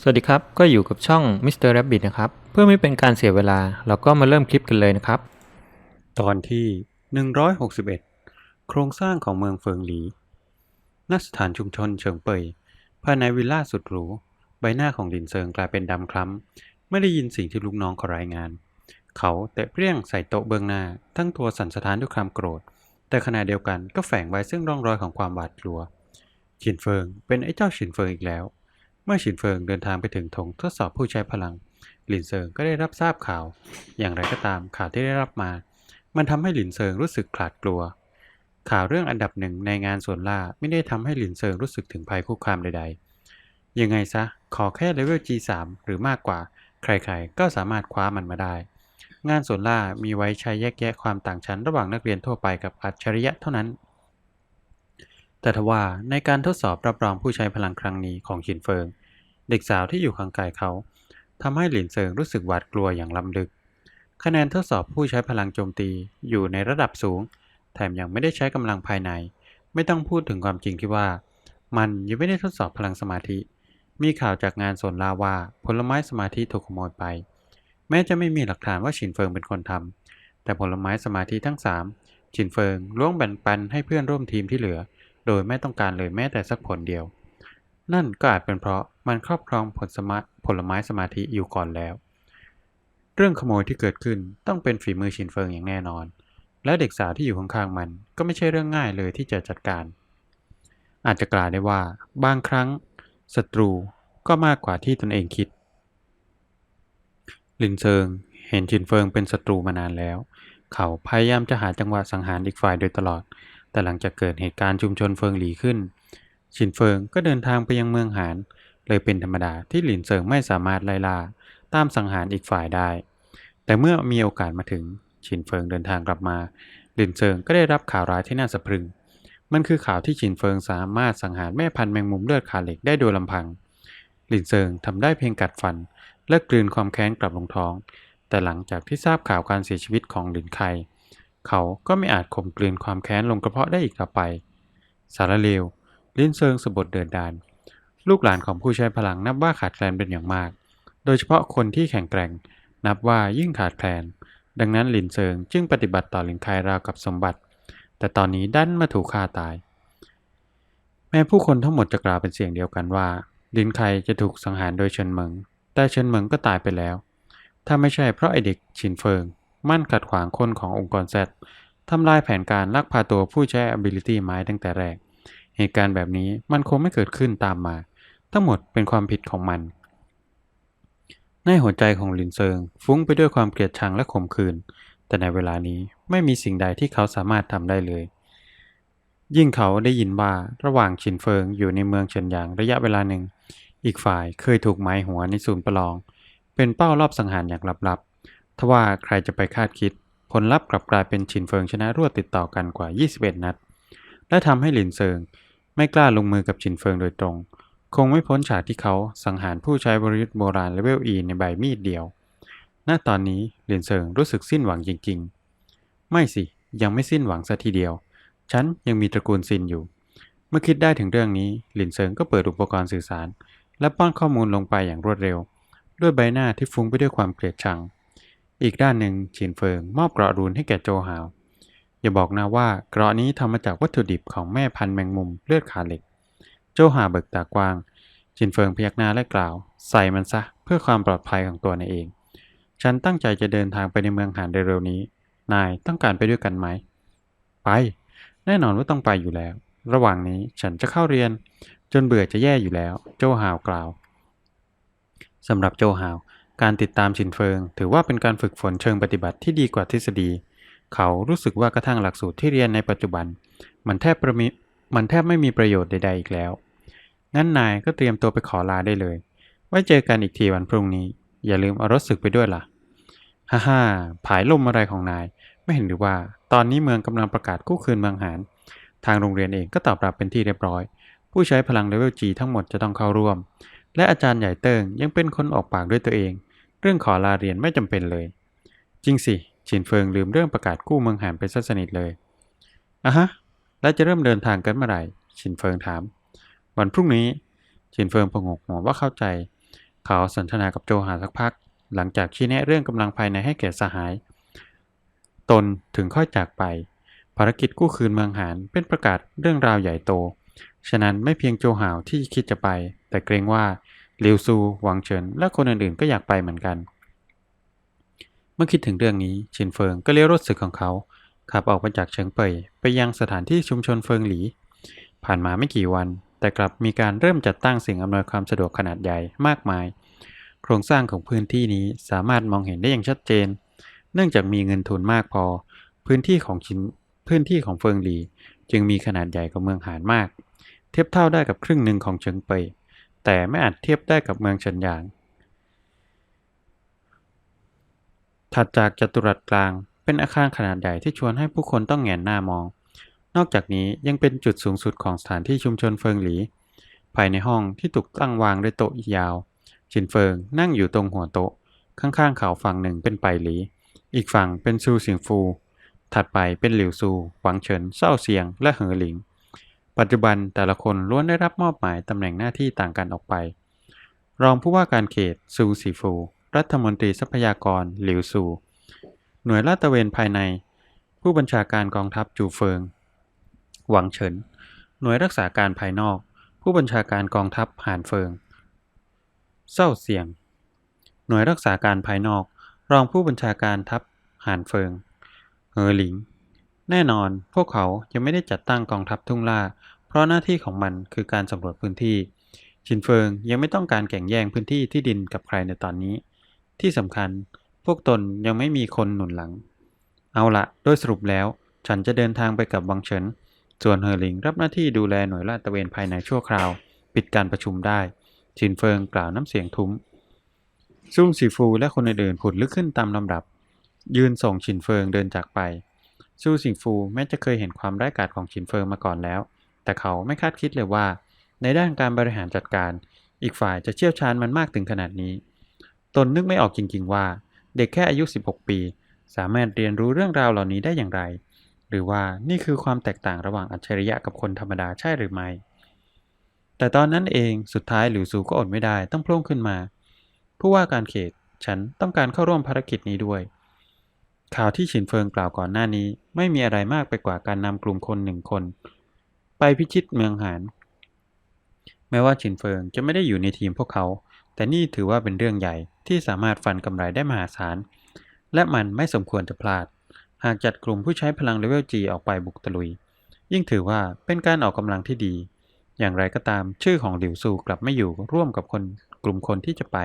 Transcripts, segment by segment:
สวัสดีครับ ก็อยู่กับช่อง Mr. Rabbit นะครับ เพื่อไม่เป็นการเสียเวลา เราก็มาเริ่มคลิปกันเลยนะครับ ตอนที่ 161 โครงสร้างของเมืองเฟิงหลีณสถานชุมชนเฉิงเป่ยภายในวิลล่าสุดหรู ใบหน้าของหลินเซิงกลายเป็นดำคล้ำ ไม่ได้ยินสิ่งที่ลูกน้องขารายงาน เขาแตะเปรี้ยงใส่โต๊ะเบื้องหน้า ทั้งตัวสั่นสะท้านด้วยความโกรธ แต่ขณะเดียวกันก็แฝงไว้ซึ่งร่องรอยของความหวาดกลัวฉินเฟิงเป็นไอ้เจ้าฉินเฟิงอีกแล้ว เมื่อฉินเฟิงเดินทางไปถึงธงทดสอบผู้ใช้พลัง หลินเซิงก็ได้รับทราบข่าว อย่างไรก็ตามข่าวที่ได้รับมา มันทำให้หลินเซิงรู้สึกขลาดกลัว ข่าวเรื่องอันดับหนึ่งในงานสวนล่าไม่ได้ทำให้หลินเซิงรู้สึกถึงภัยคุกคามใด ๆ ยังไงซะ ขอแค่เลเวล G3 หรือมากกว่า ใครๆ ก็สามารถคว้ามันมาได้ งานสวนล่ามีไว้ใช้แยกแยะความต่างชั้นระหว่างนักเรียนทั่วไปกับอัจฉริยะเท่านั้นแต่ทว่าในการทดสอบรับรองผู้ใช้พลังครั้งนี้ของฉินเฟิง เด็กสาวที่อยู่ข้างกายเขาทำให้หลินเซิงรู้สึกหวาดกลัวอย่างล้ำลึก คะแนนทดสอบผู้ใช้พลังโจมตีอยู่ในระดับสูง แถมยังไม่ได้ใช้กำลังภายใน ไม่ต้องพูดถึงความจริงที่ว่า มันยังไม่ได้ทดสอบพลังสมาธิ มีข่าวจากงานสนลาว่าผลไม้สมาธิถูกขโมยไป แม้จะไม่มีหลักฐานว่าฉินเฟิงเป็นคนทำแต่ผลไม้สมาธิทั้งสามฉินเฟิงล่วงแบ่งปันให้เพื่อนร่วมทีมที่เหลือ โดยไม่ต้องการเลยแม้แต่สักผลเดียว นั่นก็อาจเป็นเพราะมันครอบครองผลสมาผลไม้สมาธิอยู่ก่อนแล้ว เรื่องขโมยที่เกิดขึ้นต้องเป็นฝีมือชินเฟิงอย่างแน่นอน และเด็กสาวที่อยู่ข้างๆมันก็ไม่ใช่เรื่องง่ายเลยที่จะจัดการ อาจจะกล่าวได้ว่าบางครั้งศัตรูก็มากกว่าที่ตนเองคิด ลินเซิงเห็นชินเฟิงเป็นศัตรูมานานแล้ว เขาพยายามจะหาจังหวะสังหารอีกฝ่ายโดยตลอด แต่หลังจากเกิดเหตุการณ์ชุมชนเฟิงหลีขึ้น ชินเฟิงก็เดินทางไปยังเมืองหาน เลยเป็นธรรมดาที่หลินเซิงไม่สามารถไล่ล่าตามสังหารอีกฝ่ายได้ แต่เมื่อมีโอกาสมาถึง ชินเฟิงเดินทางกลับมา หลินเซิงก็ได้รับข่าวร้ายที่น่าสะพรึง มันคือข่าวที่ชินเฟิงสามารถสังหารแม่พันธุ์แมงมุมเลือดขาเหล็กได้โดยลำพัง หลินเซิงทำได้เพียงกัดฟัน และกลืนความแค้นกลับลงท้อง แต่หลังจากที่ทราบข่าวการเสียชีวิตของหลินไคเขาก็ไม่อาจข่มกลืนความแค้นลงกระเพาะได้อีกต่อไป สารเลว ลินเซิงสะบดเดินดาน ลูกหลานของผู้ใช้พลังนับว่าขาดแคลนเป็นอย่างมาก โดยเฉพาะคนที่แข็งแกร่ง นับว่ายิ่งขาดแคลน ดังนั้นหลินเซิงจึงปฏิบัติต่อหลินคายราวกับสมบัติ แต่ตอนนี้ดันมาถูกฆ่าตาย แม้ผู้คนทั้งหมดจะกล่าวเป็นเสียงเดียวกันว่า ลินไคจะถูกสังหารโดยเฉินเหมิง แต่เฉินเหมิงก็ตายไปแล้ว ถ้าไม่ใช่เพราะไอเด็กชินเฟิง มั่นขัดขวางคนขององค์กรแซดทำลายแผนการลักพาตัวผู้ใช้ ability ไม้ตั้งแต่แรก เหตุการณ์แบบนี้มันคงไม่เกิดขึ้นตามมา ทั้งหมดเป็นความผิดของมัน ในหัวใจของลินเซิง ฟุ้งไปด้วยความเกลียดชังและขมขื่นแต่ในเวลานี้ไม่มีสิ่งใดที่เขาสามารถทำได้เลย ยิ่งเขาได้ยินว่าระหว่างชินเฟิงอยู่ในเมืองเฉินหยางระยะเวลาหนึ่ง อีกฝ่ายเคยถูกหมายหัวในศูนย์ประลอง เป็นเป้ารอบสังหารอย่างลับๆทว่าใครจะไปคาดคิดผลลัพธ์กลับกลายเป็นชินเฟิงชนะรวดติดต่อกันกว่า 21 นัด และทำให้หลินเซิง ไม่กล้าลงมือกับชินเฟิงโดยตรง คงไม่พ้นฉากที่เขาสังหารผู้ใช้บริยุทธ์โบราณเลเวล E ในใบมีดเดียว ณ ตอนนี้หลินเซิงรู้สึกสิ้นหวังจริง ๆ ไม่สิ ยังไม่สิ้นหวังซะทีเดียว ฉันยังมีตระกูลซินอยู่ เมื่อคิดได้ถึงเรื่องนี้หลินเซิงก็เปิดอุปกรณ์สื่อสาร และป้อนข้อมูลลงไปอย่างรวดเร็ว ด้วยใบหน้าที่ฟุ้งไปด้วยความเกลียดชัง อีกด้านหนึ่งฉินเฟิงมอบกระรูนให้แก่โจฮาว อย่าบอกนะว่าเกราะนี้ทำมาจากวัตถุดิบของแม่พันธุ์แมงมุมเลือดขาเหล็ก โจฮาวเบิกตากว้างฉินเฟิงพยักหน้าและกล่าว ใส่มันซะเพื่อความปลอดภัยของตัวนายเอง ฉันตั้งใจจะเดินทางไปในเมืองหานเร็วๆนี้ นายต้องการไปด้วยกันไหม ไป แน่นอนว่าต้องไปอยู่แล้ว ระหว่างนี้ฉันจะเข้าเรียน จนเบื่อจะแย่อยู่แล้ว โจฮาวกล่าวสำหรับโจฮาวการติดตามชินเฟิง ถือว่าเป็นการฝึกฝนเชิงปฏิบัติที่ดีกว่าทฤษฎี เขารู้สึกว่ากระทั่งหลักสูตรที่เรียนในปัจจุบัน มันแทบประมิมันแทบไม่มีประโยชน์ใด ๆ อีกแล้ว งั้นนายก็เตรียมตัวไปขอลาได้เลย ไว้เจอกันอีกทีวันพรุ่งนี้ อย่าลืมเอารถศึกไปด้วยล่ะ ฮ่าฮ่าผายลมอะไรของนาย ไม่เห็นหรือว่า ตอนนี้เมืองกำลังประกาศกู้คืนเมืองหานทางโรงเรียนเองก็ตอบรับเป็นที่เรียบร้อย ผู้ใช้พลังเลเวล G ทั้งหมดจะต้องเข้าร่วม และอาจารย์ใหญ่เติงยังเป็นคนออกปากด้วยตัวเอง เรื่องขอลาเรียนไม่จำเป็นเลย จริงสิ ฉินเฟิงลืมเรื่องประกาศกู้เมืองหานไปซะสนิทเลยอะฮะ แล้วจะเริ่มเดินทางกันเมื่อไหร่ฉินเฟิงถาม วันพรุ่งนี้ฉินเฟิงพงกหัวว่าเข้าใจ เขาสนทนากับโจหาสักพัก หลังจากชี้แนะเรื่องกำลังภายในให้แก่สหาย ตนถึงค่อยจากไป ภารกิจกู้คืนเมืองหานเป็นประกาศเรื่องราวใหญ่โต ฉะนั้นไม่เพียงโจหาวที่คิดจะไป แต่เกรงว่าหลิวซูหวังเฉินและคนอื่นๆก็อยากไปเหมือนกัน เมื่อคิดถึงเรื่องนี้ชินเฟิงก็เลี้ยวรถศึกของเขาขับออกมาจากเฉิงเป่ยไปยังสถานที่ชุมชนเฟิงหลี ผ่านมาไม่กี่วัน แต่กลับมีการเริ่มจัดตั้งสิ่งอำนวยความสะดวกขนาดใหญ่มากมาย โครงสร้างของพื้นที่นี้สามารถมองเห็นได้อย่างชัดเจน เนื่องจากมีเงินทุนมากพอ พื้นที่ของชินพื้นที่ของเฟิงหลี จึงมีขนาดใหญ่กว่าเมืองหานมาก เทียบเท่าได้กับครึ่งหนึ่งของเฉิงเป่ยแต่ไม่อาจเทียบได้กับเมืองเฉินหยาง ถัดจากจัตุรัสกลาง เป็นอาคารขนาดใหญ่ที่ชวนให้ผู้คนต้องแหงนหน้ามอง นอกจากนี้ยังเป็นจุดสูงสุดของสถานที่ชุมชนเฟิงหลี ภายในห้องที่ถูกตั้งวางด้วยโต๊ะยาว ชินเฟิงนั่งอยู่ตรงหัวโต๊ะ ข้างๆเขาฝั่งหนึ่งเป็นไปหลี อีกฝั่งเป็นซูสิงฟู ถัดไปเป็นหลิวซู หวังเฉินเศร้าเซียง และเหอหลิง ปัจจุบันแต่ละคนล้วนได้รับมอบหมายตำแหน่งหน้าที่ต่างกันออกไป รองผู้ว่าการเขตซูสีฟู รัฐมนตรีทรัพยากรหลิวซูหน่วยลาดตระเวนภายใน ผู้บัญชาการกองทัพจูเฟิง หวังเฉิน หน่วยรักษาการภายนอก ผู้บัญชาการกองทัพหานเฟิงเศร้าเสียง หน่วยรักษาการภายนอก รองผู้บัญชาการทัพหานเฟิงเหอหลิง แน่นอนพวกเขายังไม่ได้จัดตั้งกองทัพทุ่งล่า เพราะหน้าที่ของมันคือการสำรวจพื้นที่ ชินเฟิงยังไม่ต้องการแข่งแย่งพื้นที่ที่ดินกับใครในตอนนี้ ที่สำคัญ พวกตนยังไม่มีคนหนุนหลัง เอาละโดยสรุปแล้ว ฉันจะเดินทางไปกับวังเฉิน ส่วนเฮอหลิงรับหน้าที่ดูแลหน่วยลาดตระเวนภายในชั่วคราว ปิดการประชุมได้ชินเฟิงกล่าวน้ำเสียงทุ้ม ซุ่มสีฟูและคนอื่นๆผุดลึกขึ้นตามลำดับ ยืนส่งชินเฟิงเดินจากไปซูสิงฟูแม้จะเคยเห็นความร้ายกาจของชินเฟิงมาก่อนแล้ว แต่เขาไม่คาดคิดเลยว่า ในด้านการบริหารจัดการ อีกฝ่ายจะเชี่ยวชาญมันมากถึงขนาดนี้ ตนนึกไม่ออกจริง ๆ ว่า เด็กแค่อายุ 16 ปี สามารถเรียนรู้เรื่องราวเหล่านี้ได้อย่างไร หรือว่านี่คือความแตกต่างระหว่างอัจฉริยะกับคนธรรมดาใช่หรือไม่ แต่ตอนนั้นเองสุดท้ายหลิวซูก็อดไม่ได้ต้องพล่งขึ้นมา ผู้ว่าการเขตฉันต้องการเข้าร่วมภารกิจนี้ด้วย ข่าวที่ฉินเฟิงกล่าวก่อนหน้านี้ไม่มีอะไรมากไปกว่าการนำกลุ่มคนหนึ่งคน ไปพิชิตเมืองหานแม้ว่าฉินเฟิงจะไม่ได้อยู่ในทีมพวกเขา แต่นี่ถือว่าเป็นเรื่องใหญ่ที่สามารถฟันกำไรได้มหาศาล และมันไม่สมควรจะพลาด หากจัดกลุ่มผู้ใช้พลังเลเวล G ออกไปบุกตะลุย ยิ่งถือว่าเป็นการออกกำลังที่ดี อย่างไรก็ตามชื่อของหลิวซูกลับไม่อยู่ร่วมกับคนกลุ่มคนที่จะไป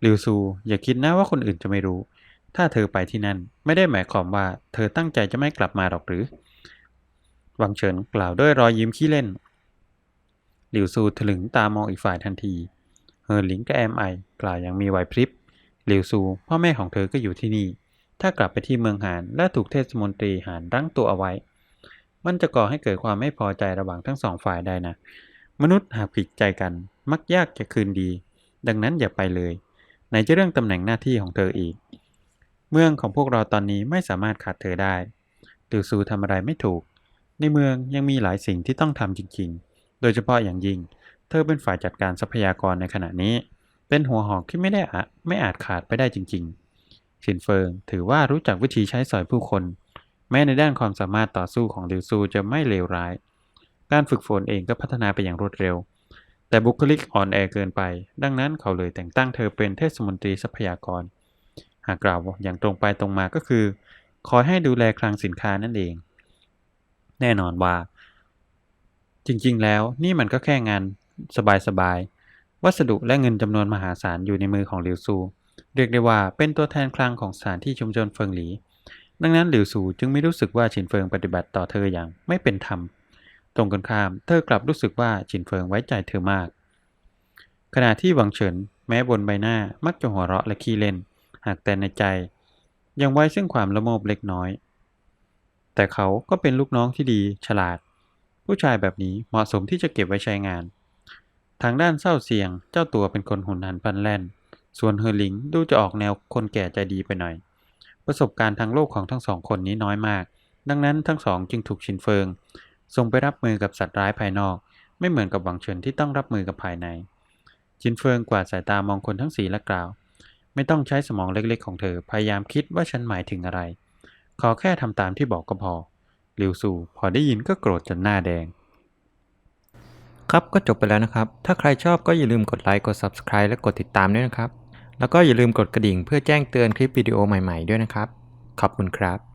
หลิวซูอย่าคิดนะว่าคนอื่นจะไม่รู้ ถ้าเธอไปที่นั่นไม่ได้หมายความว่าเธอตั้งใจจะไม่กลับมาหรอกหรือ วังเฉินกล่าวด้วยรอยยิ้มขี้เล่น หลิวซูถลึงตามองอีกฝ่ายทันที เฮอหลิงกับแอมไอกล่าวอย่างมีไหวพริบหลิวซูพ่อแม่ของเธอก็อยู่ที่นี่ ถ้ากลับไปที่เมืองหานและถูกเทศมนตรีหานรั้งตัวเอาไว้ มันจะก่อให้เกิดความไม่พอใจระหว่างทั้งสองฝ่ายได้นะ มนุษย์หากผิดใจกัน มักยากจะคืนดี ดังนั้นอย่าไปเลยไหนจะเรื่องตำแหน่งหน้าที่ของเธออีก เมืองของพวกเราตอนนี้ไม่สามารถขาดเธอได้หลิวซูทำอะไรไม่ถูก ในเมืองยังมีหลายสิ่งที่ต้องทำจริงๆ โดยเฉพาะอย่างยิ่ง เธอเป็นฝ่ายจัดการทรัพยากรในขณะนี้ เป็นหัวหอกที่ไม่ได้อะไม่อาจขาดไปได้จริง ๆ ชินเฟิงถือว่ารู้จักวิธีใช้สอยผู้คน แม้ในด้านความสามารถต่อสู้ของลิวซูจะไม่เลวร้าย การฝึกฝนเองก็พัฒนาไปอย่างรวดเร็ว แต่บุคลิกอ่อนแอเกินไป ดังนั้นเขาเลยแต่งตั้งเธอเป็นเทศมนตรีทรัพยากร หากกล่าวอย่างตรงไปตรงมาก็คือ คอยให้ดูแลคลังสินค้านั่นเอง แน่นอนว่าจริงๆ แล้วนี่มันก็แค่งาน สบายๆ วัสดุและเงินจำนวนมหาศาลอยู่ในมือของหลิวซู เรียกได้ว่าเป็นตัวแทนคลังของสถานที่ชุมชนเฟิงหลี ดังนั้นหลิวซูจึงไม่รู้สึกว่าฉินเฟิงปฏิบัติต่อเธออย่างไม่เป็นธรรม ตรงกันข้าม เธอกลับรู้สึกว่าฉินเฟิงไว้ใจเธอมาก ขณะที่หวังเฉินแม้บนใบหน้ามักจะหัวเราะและขี้เล่น หากแต่ในใจ ยังไว้ซึ่งความละโมบเล็กน้อย แต่เขาก็เป็นลูกน้องที่ดีฉลาด ผู้ชายแบบนี้เหมาะสมที่จะเก็บไว้ใช้งาน ทางด้านเศร้าเสียง เจ้าตัวเป็นคนหุนหันพลันแล่น ส่วนเฮอหลิงดูจะออกแนวคนแก่ใจดีไปหน่อย ประสบการณ์ทางโลกของทั้งสองคนนี้น้อยมาก ดังนั้นทั้งสองจึงถูกชินเฟิงส่งไปรับมือกับสัตว์ร้ายภายนอก ไม่เหมือนกับหวังเฉินที่ต้องรับมือกับภายในจินเฟิงกวาดสายตามองคนทั้งสี่และกล่าว ไม่ต้องใช้สมองเล็กๆของเธอ พยายามคิดว่าฉันหมายถึงอะไร ขอแค่ทำตามที่บอกก็พอหลิวซูพอได้ยินก็โกรธจนหน้าแดง ครับก็จบไปแล้วนะครับ ถ้าใครชอบก็อย่าลืมกดไลค์ กด Subscribe และกดติดตามด้วยนะครับ แล้วก็อย่าลืมกดกระดิ่งเพื่อแจ้งเตือนคลิปวิดีโอใหม่ๆด้วยนะครับ ขอบคุณครับ